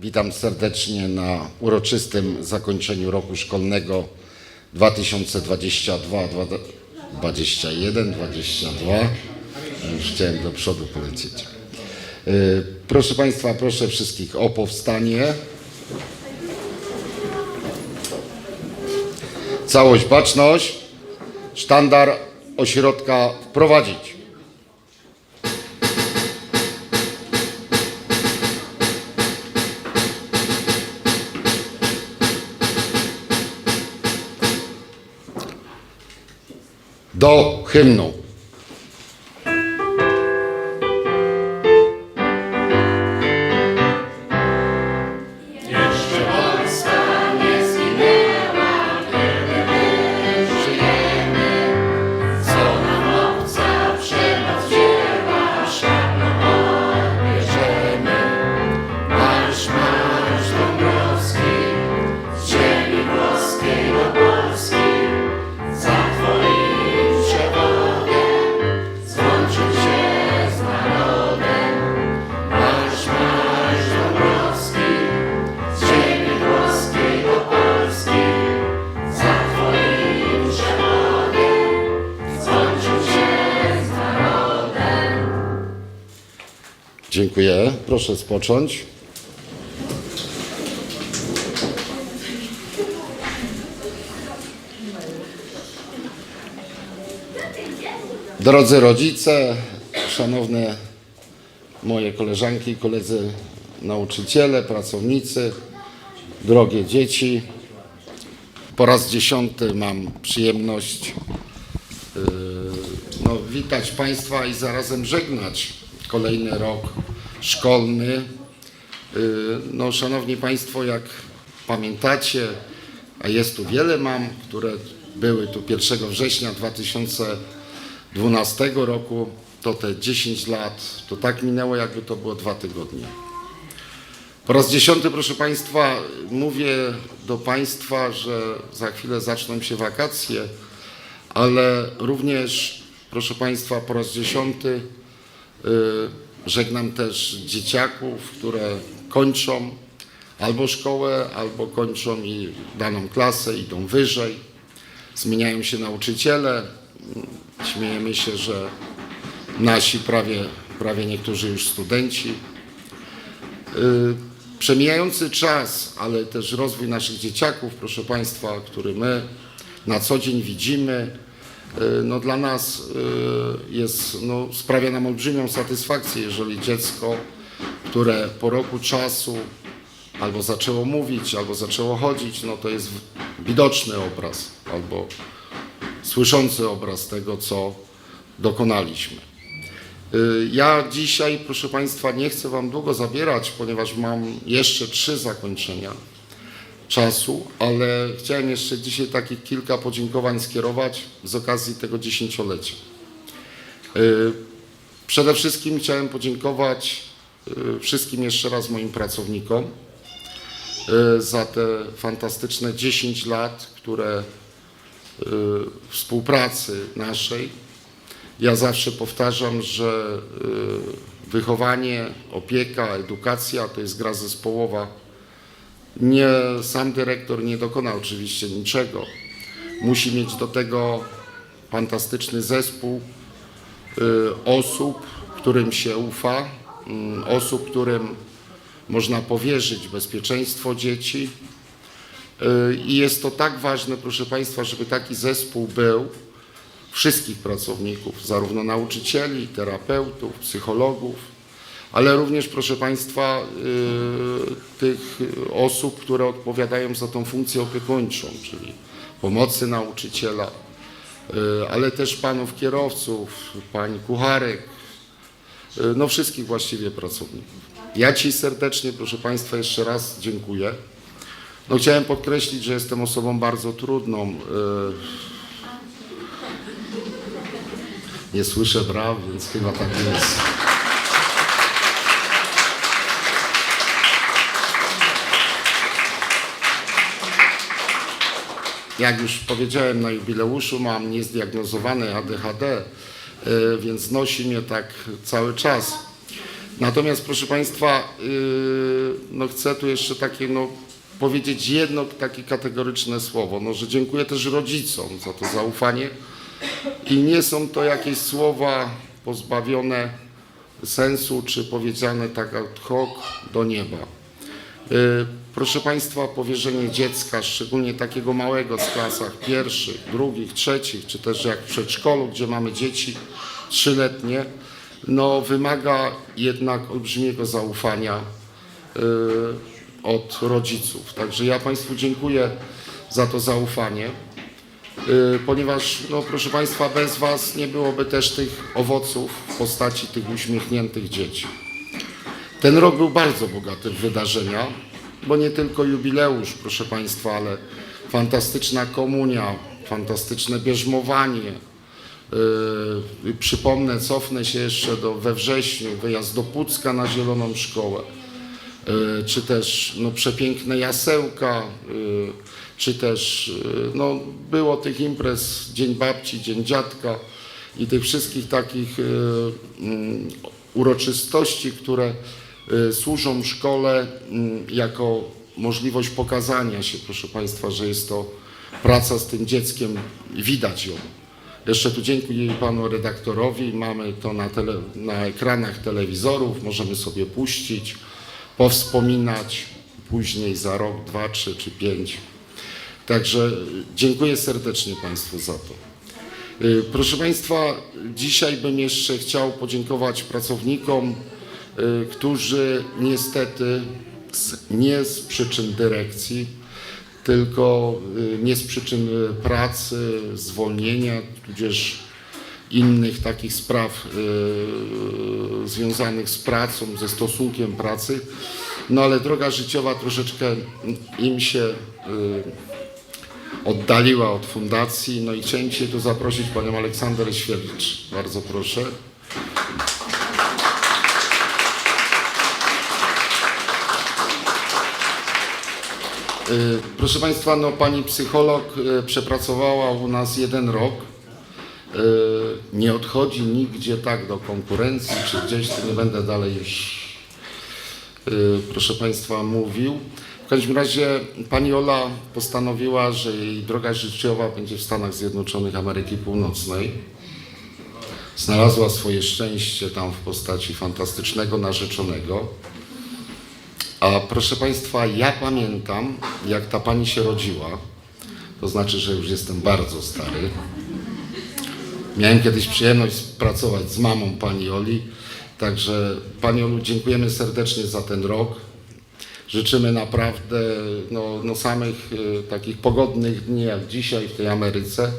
Witam serdecznie na uroczystym zakończeniu roku szkolnego 2022-2021, 22. Już chciałem do przodu polecieć. Y, Proszę Państwa, proszę wszystkich o powstanie. Całość, baczność. Sztandar ośrodka wprowadzić. Do hymnu. Proszę spocząć. Drodzy rodzice, szanowne moje koleżanki i koledzy nauczyciele, pracownicy, drogie dzieci. Po raz dziesiąty mam przyjemność yy, no, witać Państwa i zarazem żegnać kolejny rok szkolny. Yy, No, szanowni Państwo, jak pamiętacie, a jest tu wiele mam, które były tu 1 września 2012 roku, to te 10 lat, to tak minęło, jakby to było dwa tygodnie. Po raz dziesiąty, proszę Państwa, mówię do Państwa, że za chwilę zaczną się wakacje, ale również, proszę Państwa, po raz dziesiąty y, żegnam też dzieciaków, które kończą albo szkołę, albo kończą i daną klasę, idą wyżej. Zmieniają się nauczyciele. Śmiejemy się, że nasi prawie, prawie niektórzy już studenci. Y, Przemijający czas, ale też rozwój naszych dzieciaków, proszę Państwa, który my na co dzień widzimy, no dla nas y, jest, no sprawia nam olbrzymią satysfakcję, jeżeli dziecko, które po roku czasu albo zaczęło mówić, albo zaczęło chodzić, no to jest widoczny obraz, albo słyszący obraz tego, co dokonaliśmy. Y, Ja dzisiaj, proszę Państwa, nie chcę Wam długo zabierać, ponieważ mam jeszcze trzy zakończenia czasu, ale chciałem jeszcze dzisiaj takich kilka podziękowań skierować z okazji tego dziesięciolecia. Y, Przede wszystkim chciałem podziękować y, wszystkim jeszcze raz moim pracownikom y, za te fantastyczne 10 lat, które współpracy naszej ja zawsze powtarzam, że wychowanie, opieka, edukacja to jest gra zespołowa. Nie, sam dyrektor nie dokona oczywiście niczego. Musi mieć do tego fantastyczny zespół y, osób, którym się ufa, mm, osób, którym można powierzyć bezpieczeństwo dzieci. Y, I jest to tak ważne, proszę Państwa, żeby taki zespół był, wszystkich pracowników, zarówno nauczycieli, terapeutów, psychologów, ale również, proszę Państwa, y, tych osób, które odpowiadają za tą funkcję opiekuńczą, czyli pomocy nauczyciela, y, ale też panów kierowców, pani kucharek, y, no wszystkich właściwie pracowników. Ja Ci serdecznie, proszę Państwa, jeszcze raz dziękuję. No chciałem podkreślić, że jestem osobą bardzo trudną. nie słyszę braw, więc chyba tak jest. Jak już powiedziałem na jubileuszu, mam niezdiagnozowane ADHD, y, więc nosi mnie tak cały czas. Natomiast proszę Państwa, yy, no chcę tu jeszcze takie, no, powiedzieć jedno takie kategoryczne słowo, no, że dziękuję też rodzicom za to zaufanie i nie są to jakieś słowa pozbawione sensu czy powiedziane tak ad hoc do nieba. Proszę Państwa, powierzenie dziecka, szczególnie takiego małego w klasach pierwszych, drugich, trzecich, czy też jak w przedszkolu, gdzie mamy dzieci trzyletnie, no wymaga jednak olbrzymiego zaufania yy, od rodziców. Także ja Państwu dziękuję za to zaufanie, yy, ponieważ, no, proszę Państwa, bez Was nie byłoby też tych owoców w postaci tych uśmiechniętych dzieci. Ten rok był bardzo bogaty w wydarzenia, bo nie tylko jubileusz, proszę Państwa, ale fantastyczna komunia, fantastyczne bierzmowanie. Yy, przypomnę, cofnę się jeszcze do, we wrześniu, wyjazd do Pucka na Zieloną Szkołę, yy, czy też no, przepiękne jasełka, yy, czy też yy, no, było tych imprez Dzień Babci, Dzień Dziadka i tych wszystkich takich yy, mm, uroczystości, które służą szkole mm, jako możliwość pokazania się, proszę Państwa, że jest to praca z tym dzieckiem widać ją. Jeszcze tu dziękuję panu redaktorowi, mamy to na, tele, na ekranach telewizorów, możemy sobie puścić, powspominać później za rok, dwa, trzy czy pięć. Także y, dziękuję serdecznie Państwu za to. Y, Proszę Państwa, dzisiaj bym jeszcze chciał podziękować pracownikom, y, którzy niestety nie z przyczyn dyrekcji, tylko y, nie z przyczyn y, pracy, zwolnienia, tudzież innych takich spraw y, związanych z pracą, ze stosunkiem pracy. No ale droga życiowa troszeczkę im się y, oddaliła od fundacji. No i chciałem dzisiaj tu zaprosić panią Aleksanдрę Świerlicz. Bardzo proszę. Proszę Państwa, no pani psycholog y, przepracowała u nas jeden rok. Y, Nie odchodzi nigdzie tak do konkurencji, czy gdzieś, to nie będę dalej już, y, proszę Państwa, mówił. W każdym razie pani Ola postanowiła, że jej droga życiowa będzie w Stanach Zjednoczonych Ameryki Północnej. Znalazła swoje szczęście tam w postaci fantastycznego narzeczonego. A proszę Państwa, ja pamiętam, jak ta pani się rodziła. To znaczy, że już jestem bardzo stary. Miałem kiedyś przyjemność pracować z mamą pani Oli. Także pani Olu, dziękujemy serdecznie za ten rok. Życzymy naprawdę no, no samych y, takich pogodnych dni jak dzisiaj w tej Ameryce.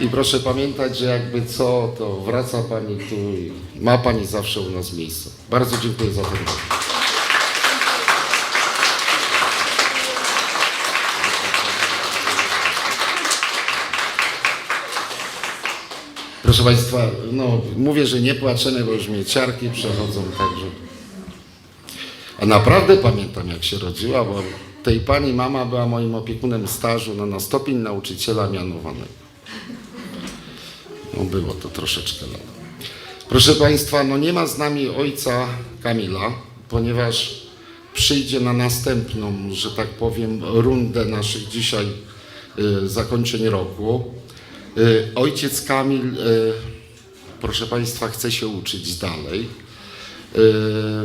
I proszę pamiętać, że jakby co, to wraca pani tu i ma pani zawsze u nas miejsce. Bardzo dziękuję za ten rok. Proszę Państwa, no mówię, że nie płaczemy, bo już mnie ciarki przechodzą, także. A naprawdę pamiętam, jak się rodziła, bo tej pani mama była moim opiekunem stażu no, na stopień nauczyciela mianowanego. No było to troszeczkę lat. Proszę Państwa, no nie ma z nami ojca Kamila, ponieważ przyjdzie na następną, że tak powiem, rundę naszych dzisiaj y, zakończeń roku. Y, Ojciec Kamil, y, proszę Państwa, chce się uczyć dalej. Y,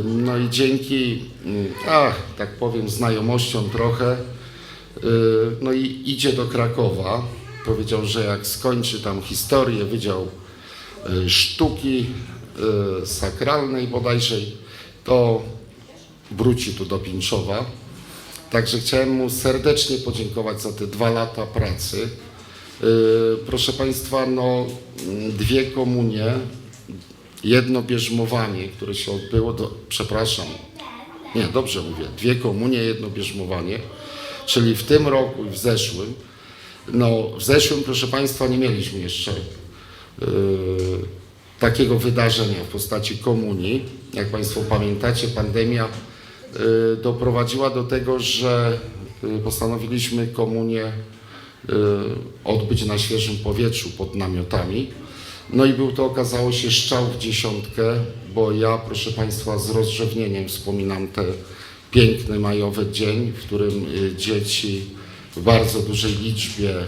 No i dzięki, y, ach, tak powiem, znajomościom trochę, no i idzie do Krakowa. Powiedział, że jak skończy tam historię, Wydział Sztuki Sakralnej bodajże, to wróci tu do Pińczowa. Także chciałem mu serdecznie podziękować za te dwa lata pracy. Yy, Proszę Państwa, no, dwie komunie, jedno bierzmowanie, które się odbyło, do, przepraszam, nie, dobrze mówię, dwie komunie, jedno bierzmowanie, czyli w tym roku i w zeszłym. No, w zeszłym, proszę Państwa, nie mieliśmy jeszcze yy, takiego wydarzenia w postaci komunii. Jak Państwo pamiętacie, pandemia yy, doprowadziła do tego, że postanowiliśmy komunię y, odbyć na świeżym powietrzu pod namiotami. No i był to, okazało się, strzał w dziesiątkę, bo ja, proszę Państwa, z rozrzewnieniem wspominam te piękny majowy dzień, w którym y, dzieci w bardzo dużej liczbie y,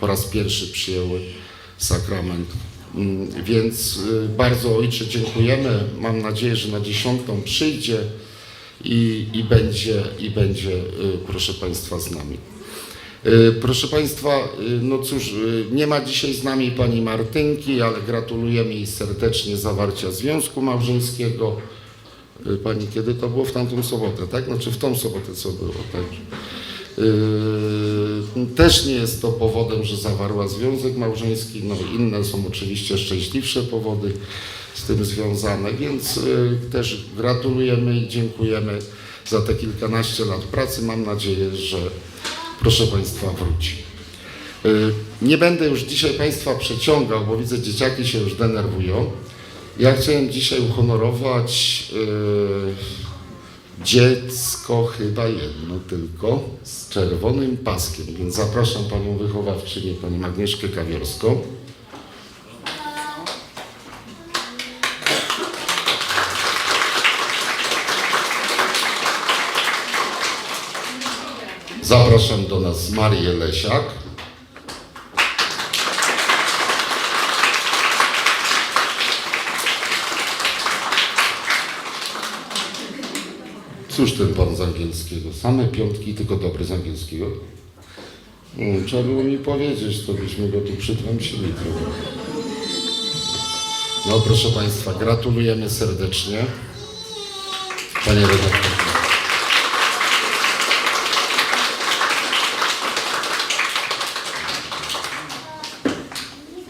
po raz pierwszy przyjęły sakrament. Mm, Więc y, bardzo Ojcze dziękujemy. Mam nadzieję, że na dziesiątą przyjdzie i, i, będzie, i będzie, y, proszę Państwa, z nami. Y, Proszę Państwa, y, no cóż, y, nie ma dzisiaj z nami Pani Martynki, ale gratulujemy jej serdecznie zawarcia związku małżeńskiego. Pani, kiedy to było? W tamtą sobotę, tak? Znaczy w tą sobotę, co było, tak? Też nie jest to powodem, że zawarła związek małżeński, no inne są oczywiście szczęśliwsze powody z tym związane, więc też gratulujemy i dziękujemy za te kilkanaście lat pracy. Mam nadzieję, że proszę Państwa wróci. Y, Nie będę już dzisiaj Państwa przeciągał, bo widzę dzieciaki się już denerwują. Ja chciałem dzisiaj uhonorować y, dziecko chyba jedno tylko z czerwonym paskiem, więc zapraszam Panią wychowawczynię, Panią Agnieszkę Kawiorską. Zapraszam do nas Marię Lesiak. Cóż ten pan z angielskiego? Same piątki, tylko dobry z angielskiego? Mm, Trzeba było mi powiedzieć, to byśmy go tu przytrącili trochę. No proszę Państwa, gratulujemy serdecznie. Panie redaktorze.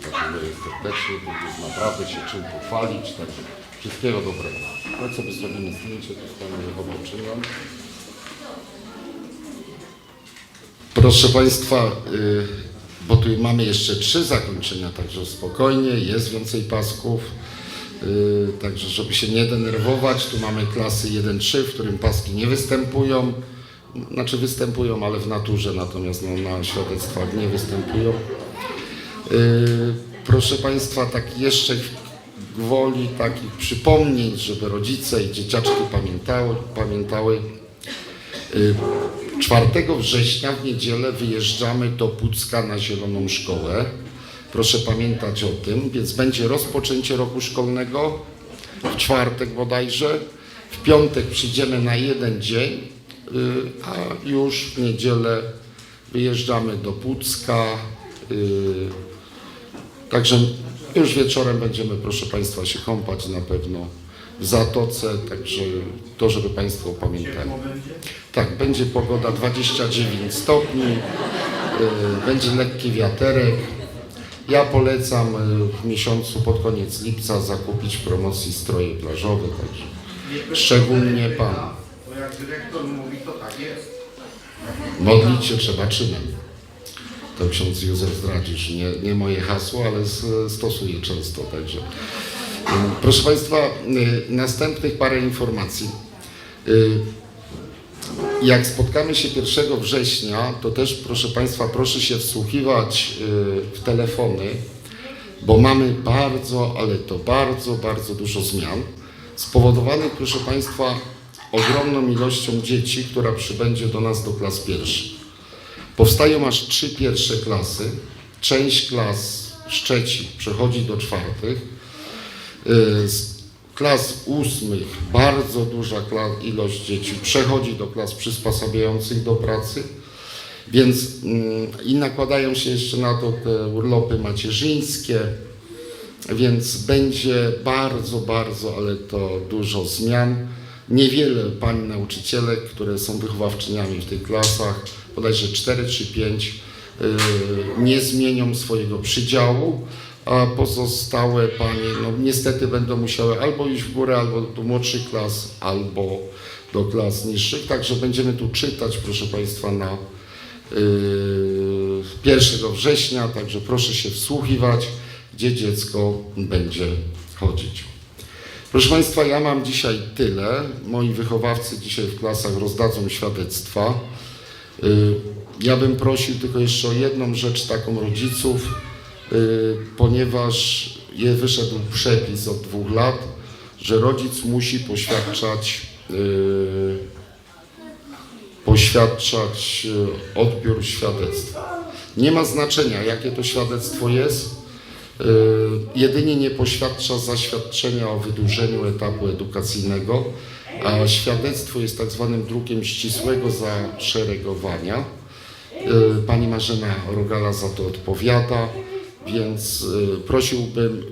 Gratuluję serdecznie, będziesz czym pochwalić, także wszystkiego dobrego. Chodź sobie zrobimy zdjęcie, to z Panem wychowawczynią. Proszę Państwa, y, bo tu mamy jeszcze trzy zakończenia, także spokojnie, jest więcej pasków. y, Także żeby się nie denerwować, tu mamy klasy 1-3, w którym paski nie występują. Znaczy występują, ale w naturze, natomiast no, na świadectwach nie występują. Y, Proszę Państwa, tak jeszcze gwoli takich przypomnień, żeby rodzice i dzieciaczki pamiętały, pamiętały. Y, 4 września w niedzielę wyjeżdżamy do Pucka na Zieloną Szkołę. Proszę pamiętać o tym, więc będzie rozpoczęcie roku szkolnego w czwartek bodajże. W piątek przyjdziemy na jeden dzień, y, a już w niedzielę wyjeżdżamy do Pucka. y, Także już wieczorem będziemy, proszę Państwa, się kąpać na pewno w Zatoce, także to, żeby Państwo pamiętali. Tak, będzie pogoda 29 stopni, y, będzie lekki wiaterek. Ja polecam y, w miesiącu pod koniec lipca zakupić w promocji stroje plażowe, także szczególnie Pan. Bo jak dyrektor mówi, to tak jest. Modlić się trzeba czynem. To ksiądz Józef zdradzisz. Nie, nie moje hasło, ale stosuję często. Także. Proszę Państwa, y, następnych parę informacji. Y, Jak spotkamy się 1 września, to też proszę Państwa, proszę się wsłuchiwać y, w telefony, bo mamy bardzo, ale to bardzo, bardzo dużo zmian spowodowanych, proszę Państwa, ogromną ilością dzieci, która przybędzie do nas do klas pierwszych. Powstają aż trzy pierwsze klasy. Część klas trzecich przechodzi do czwartych. Y, Z klas ósmych bardzo duża ilość dzieci przechodzi do klas przysposabiających do pracy. Więc mm, i nakładają się jeszcze na to te urlopy macierzyńskie, więc będzie bardzo, bardzo, ale to dużo zmian. Niewiele pań nauczycielek, które są wychowawczyniami w tych klasach, bodajże 4 czy 5, yy, nie zmienią swojego przydziału, a pozostałe panie no, niestety będą musiały albo iść w górę, albo do młodszych klas, albo do klas niższych. Także będziemy tu czytać, proszę Państwa, na yy, 1 września, także proszę się wsłuchiwać, gdzie dziecko będzie chodzić. Proszę Państwa, ja mam dzisiaj tyle. Moi wychowawcy dzisiaj w klasach rozdadzą świadectwa. Y, Ja bym prosił tylko jeszcze o jedną rzecz taką rodziców. y, ponieważ wyszedł przepis od dwóch lat, że rodzic musi poświadczać y, poświadczać odbiór świadectwa. Nie ma znaczenia, jakie to świadectwo jest. Jedynie nie poświadcza zaświadczenia o wydłużeniu etapu edukacyjnego, a świadectwo jest tak zwanym drukiem ścisłego zaszeregowania. Y, Pani Marzena Rogala za to odpowiada, więc y, prosiłbym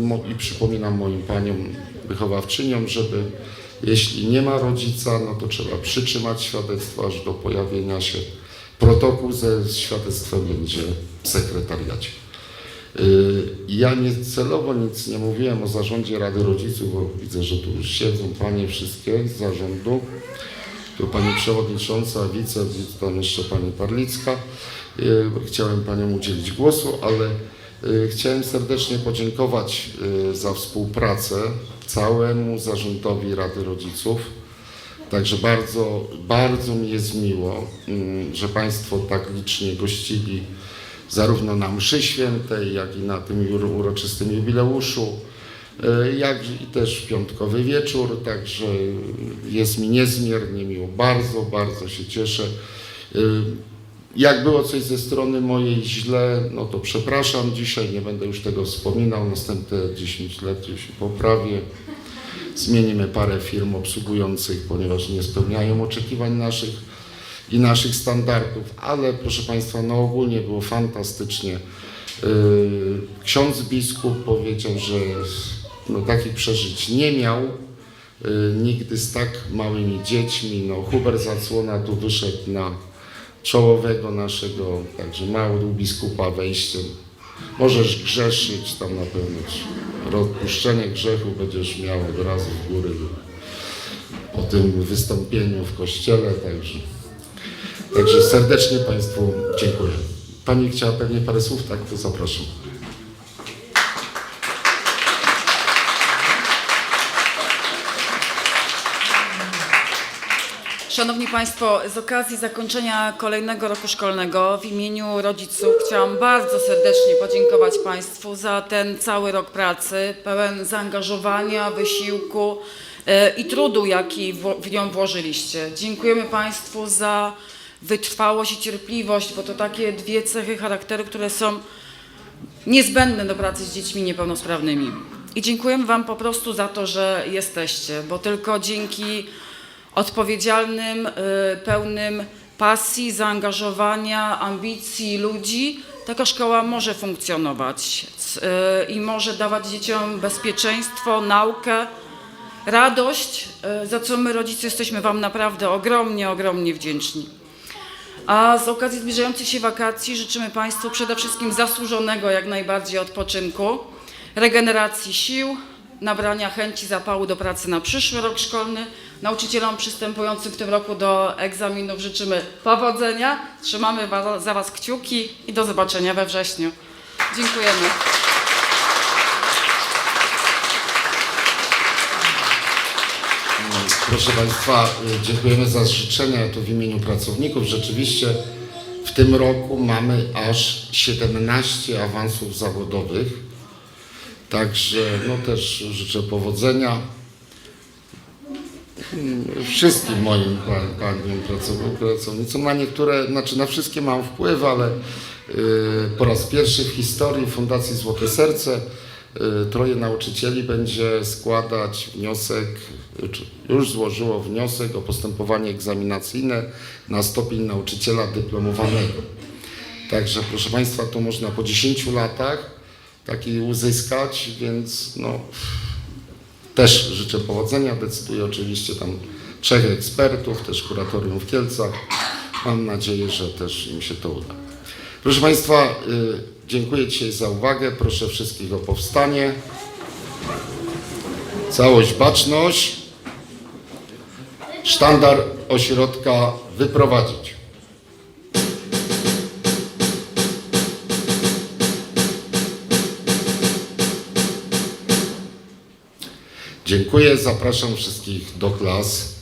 mo- i przypominam moim paniom wychowawczyniom, żeby jeśli nie ma rodzica, no to trzeba przytrzymać świadectwo aż do pojawienia się. Protokół ze świadectwem będzie w sekretariacie. Ja nie celowo nic nie mówiłem o zarządzie Rady Rodziców, bo widzę, że tu już siedzą panie wszystkie z zarządu. Tu pani przewodnicząca, wice, tam jeszcze pani Parlicka. Y, Chciałem paniom udzielić głosu, ale y, chciałem serdecznie podziękować y, za współpracę całemu zarządowi Rady Rodziców. Także bardzo, bardzo mi jest miło, mm, że Państwo tak licznie gościli zarówno na mszy świętej, jak i na tym uroczystym jubileuszu, y, jak i też w piątkowy wieczór, także jest mi niezmiernie miło, bardzo, bardzo się cieszę. Y, Jak było coś ze strony mojej źle, no to przepraszam dzisiaj, nie będę już tego wspominał, następne 10 lat już się poprawię. Zmienimy parę firm obsługujących, ponieważ nie spełniają oczekiwań naszych i naszych standardów, ale proszę Państwa, no ogólnie było fantastycznie. Yy, Ksiądz biskup powiedział, że no, takich przeżyć nie miał yy, nigdy z tak małymi dziećmi. No, Hubert Zasłona tu wyszedł na czołowego naszego, także mały biskupa wejściem. Możesz grzeszyć tam na pewno. Odpuszczenie grzechu będziesz miał od razu w góry po tym wystąpieniu w kościele, także. Także serdecznie Państwu dziękuję. Pani chciała pewnie parę słów, tak? To zapraszam. Szanowni Państwo, z okazji zakończenia kolejnego roku szkolnego w imieniu rodziców chciałam bardzo serdecznie podziękować Państwu za ten cały rok pracy, pełen zaangażowania, wysiłku e, i trudu, jaki w w nią włożyliście. Dziękujemy Państwu za wytrwałość i cierpliwość, bo to takie dwie cechy charakteru, które są niezbędne do pracy z dziećmi niepełnosprawnymi. I dziękujemy Wam po prostu za to, że jesteście, bo tylko dzięki odpowiedzialnym, y, pełnym pasji, zaangażowania, ambicji ludzi taka szkoła może funkcjonować y, i może dawać dzieciom bezpieczeństwo, naukę, radość, y, za co my rodzice jesteśmy Wam naprawdę ogromnie, ogromnie wdzięczni. A z okazji zbliżających się wakacji życzymy Państwu przede wszystkim zasłużonego jak najbardziej odpoczynku, regeneracji sił, nabrania chęci zapału do pracy na przyszły rok szkolny. Nauczycielom przystępującym w tym roku do egzaminów życzymy powodzenia. Trzymamy za Was kciuki i do zobaczenia we wrześniu. Dziękujemy. Proszę Państwa, y, dziękujemy za życzenia tu w imieniu pracowników. Rzeczywiście w tym roku mamy aż 17 awansów zawodowych. Także no też życzę powodzenia mm, wszystkim moim pa- paniom pracow- pracownicom. Na niektóre, znaczy na wszystkie mam wpływ, ale y, po raz pierwszy w historii Fundacji Złote Serce troje nauczycieli będzie składać wniosek, już złożyło wniosek o postępowanie egzaminacyjne na stopień nauczyciela dyplomowanego. Także proszę Państwa, to można po 10 latach taki uzyskać, więc no, też życzę powodzenia. Decyduje oczywiście tam trzech ekspertów, też kuratorium w Kielcach. Mam nadzieję, że też im się to uda. Proszę Państwa, y, dziękuję dzisiaj za uwagę. Proszę wszystkich o powstanie. Całość, baczność. Sztandar ośrodka wyprowadzić. Dziękuję. Zapraszam wszystkich do klas.